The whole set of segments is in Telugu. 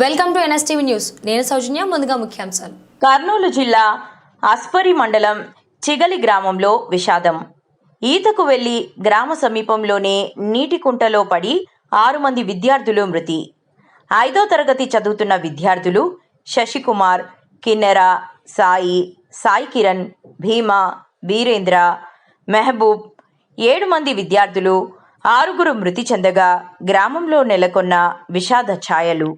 Welcome to NSTV news. నేను సౌజన్య ముందుగా ముఖ్యాంశాలు. కర్నూలు జిల్లా అస్పరి మండలం చిగలి గ్రామంలో విషాదం. ఈతకు వెళ్ళి గ్రామ సమీపంలోనే నీటి కుంటలో పడి ఆరు మంది విద్యార్థులు మృతి. ఐదో తరగతి చదువుతున్న విద్యార్థులు శశికుమార్ కిన్నెర సాయి సాయి కిరణ్ భీమా వీరేంద్ర మెహబూబ్ ఏడు మంది విద్యార్థులు ఆరుగురు మృతి చెందగా గ్రామంలో నెలకొన్న విషాద ఛాయలు.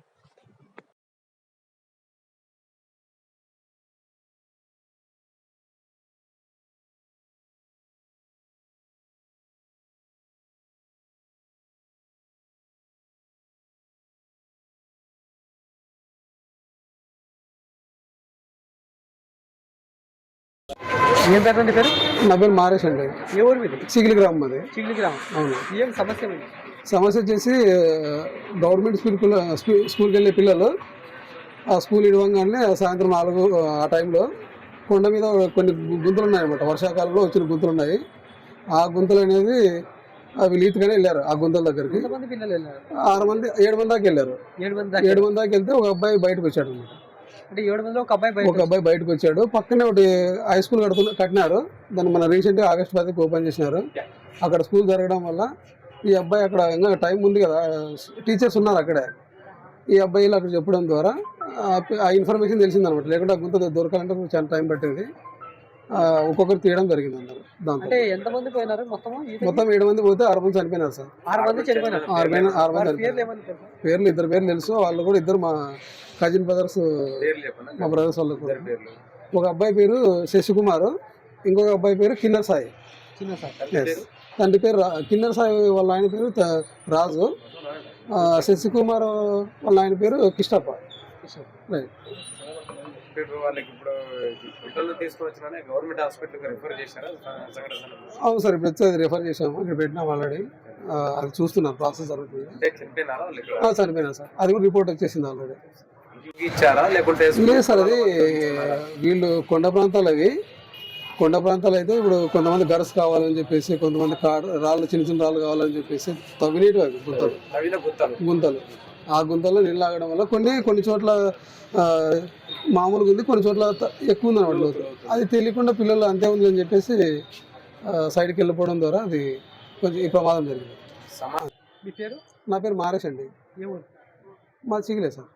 ఏం పేరు పేరు? నా పేరు మారేష్ అండి. ఏ ఊరు మీది? సిగిలి గ్రామం అది. చిగిలి గ్రామం. అవును. ఏం సమస్య సమస్య వచ్చేసి గవర్నమెంట్ స్కూల్ స్కూల్కి వెళ్ళే పిల్లలు ఆ స్కూల్ ఇవ్వగానే సాయంత్రం నాలుగు ఆ టైంలో కొండ మీద కొన్ని గుంతలు ఉన్నాయన్నమాట. వర్షాకాలంలో వచ్చిన గుంతలు ఉన్నాయి. ఆ గుంతలు అనేది అవి లీతుగానే వెళ్ళారు ఆ గుంతల దగ్గరికి. ఆరు మంది ఏడు మంది దాకా వెళ్ళారు. ఏడు మంది దాకా ఏడు మంది దాకా వెళ్తే ఒక అబ్బాయి బయటకు వచ్చాడు అనమాట అంటే ఏడు మందిలో ఒక అబ్బాయి ఒక అబ్బాయి బయటకు వచ్చాడు. పక్కనే ఒకటి హై స్కూల్ కడుతున్న కట్టినారు దాన్ని మన రీసెంట్గా ఆగస్ట్ పదికి ఓపెన్ చేసినారు. అక్కడ స్కూల్ జరగడం వల్ల ఈ అబ్బాయి అక్కడ ఇంకా టైం ఉంది కదా. టీచర్స్ ఉన్నారు అక్కడే. ఈ అబ్బాయిలు అక్కడ చెప్పడం ద్వారా ఆ ఇన్ఫర్మేషన్ తెలిసిందనమాట. లేకుంటే గుంత దొరకాలంటే చాలా టైం పట్టింది. ఒక్కొక్కరు తీయడం జరిగింది అందరు దాంతో. అంటే ఎంతమంది పోయినారు మొత్తం? మొత్తం ఏడు మంది పోతే ఆరు మంది చనిపోయినారు సార్. ఆరు మంది చనిపోయినారు. ఆరు మంది ఆరు మంది? పేర్లు ఇద్దరు పేర్లు తెలుసు. వాళ్ళు కూడా ఇద్దరు మా కజిన్ బ్రదర్స్ మా బ్రదర్స్ వాళ్ళు కూడా ఒక అబ్బాయి పేరు శశికుమార్ ఇంకొక అబ్బాయి పేరు కిన్నర్ సాయి. తండ్రి పేరు? రా- కిన్నర్ సాయి వాళ్ళ ఆయన పేరు రాజు. ఆ, శశికుమార్ వాళ్ళ ఆయన పేరు కిష్టప్ప. రైట్ వాళ్ళకి అవును సార్ ఇప్పుడు వచ్చేది రిఫర్ చేసాము ఇక్కడ పెట్టినాం ఆల్రెడీ అది చూస్తున్నాం ప్రాసెస్ జరుగుతుంది. చనిపోయినా సార్. అది కూడా రిపోర్ట్ వచ్చేసింది ఆల్రెడీ ఇచ్చారా? లేకుంటే లేదు సార్ అది వీళ్ళు కొండ ప్రాంతాలు అవి. కొండ ప్రాంతాలు అయితే ఇప్పుడు కొంతమంది గరస్ కావాలని చెప్పేసి కొంతమంది కాడ రాళ్ళు చిన్న చిన్న రాళ్ళు కావాలని చెప్పేసి తవ్వినీటి అవి గుంతలు. గుంతలు. ఆ గుంతల్లో నీళ్ళు ఆగడం వల్ల కొన్ని కొన్ని చోట్ల మామూలుగా ఉంది కొన్ని చోట్ల ఎక్కువ ఉంది అనమాట అది తెలియకుండా పిల్లలు అంతే ఉంది అని చెప్పేసి సైడ్కి వెళ్ళిపోవడం ద్వారా అది కొంచెం ఈ ప్రమాదం జరిగింది. సమా మీ పేరు? నా పేరు మారేష్ అండి. మా చిగిలే సార్.